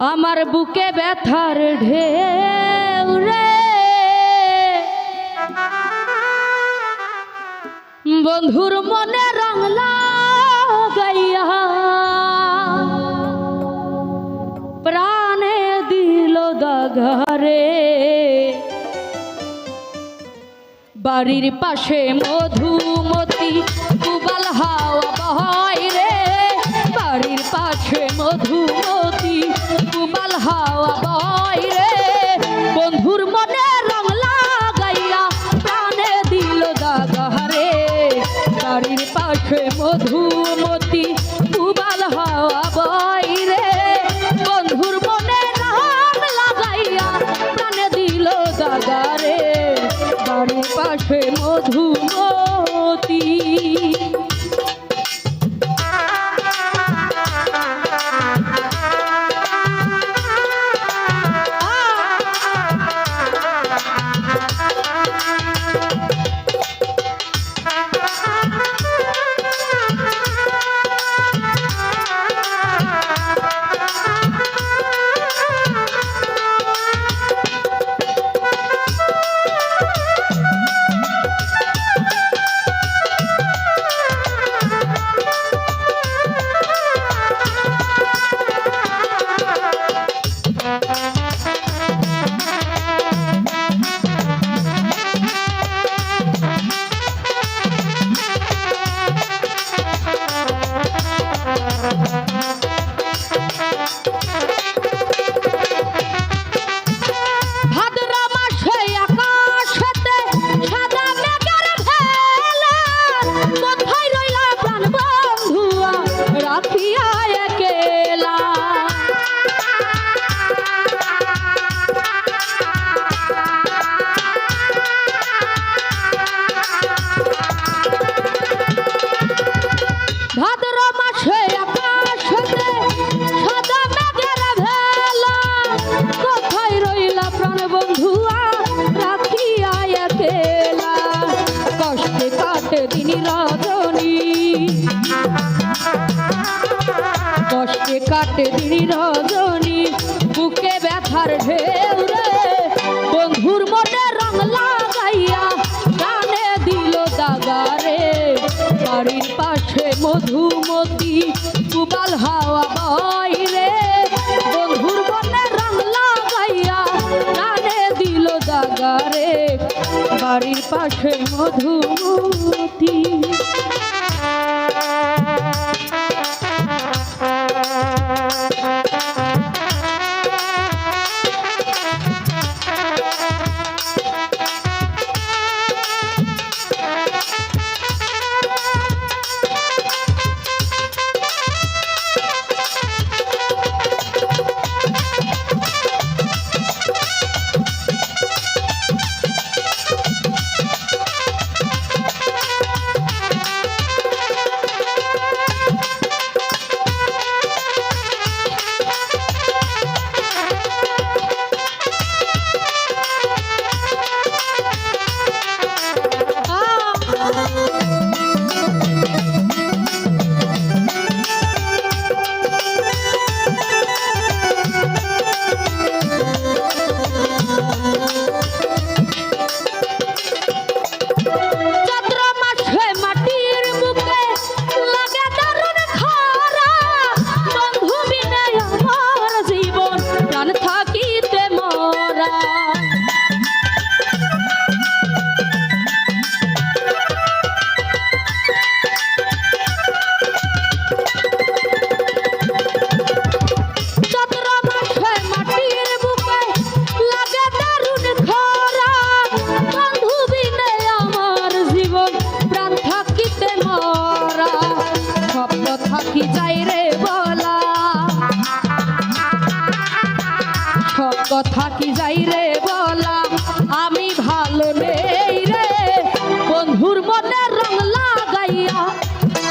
আমার বুকে ব্যথার ঢেউ রে। বন্ধুর মনে রং লাগাইয়া প্রাণে দিল দাগারে বাড়ির পাশে মধুমতি, কুবাল হাওয়া বহাই রে। বাড়ির পাশে মধুমতি মধুমতি কাটে দিন রজনী বুকে ব্যথার ঢেউ রে। বন্ধুর মনে রং লাগাইয়া গানে দিল দাগারে। বাড়ির পাশে মধুমতি, কুবাল হাওয়া বয় রে বন্ধুর মনে রং লাগাইয়া গানে দিল দাগারে। বাড়ির পাশে মধুমতি কথা কি যাই রে বলা? আমি ভালো নেই রে। বন্ধুর মনে রং লাগাইয়া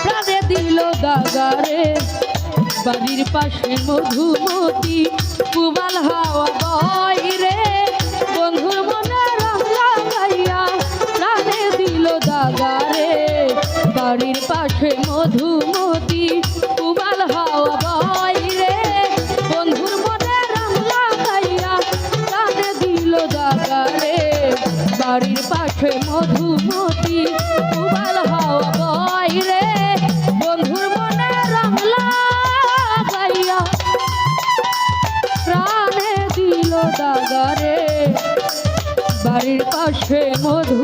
প্রাণে দিল দাগারে বাড়ির পাশে মধুমতি পুবাল হাওয়া বয় রে। বন্ধুর মনে রং লাগাইয়া প্রাণে দিল দাগারে বাড়ির পাশে মধুমতি বাড়ির পাশে মধুমতি উবাল রে। বন্ধুর মনে রং লাগাইয়া প্রাণে দিল দাগারে বাড়ির পাশে মধু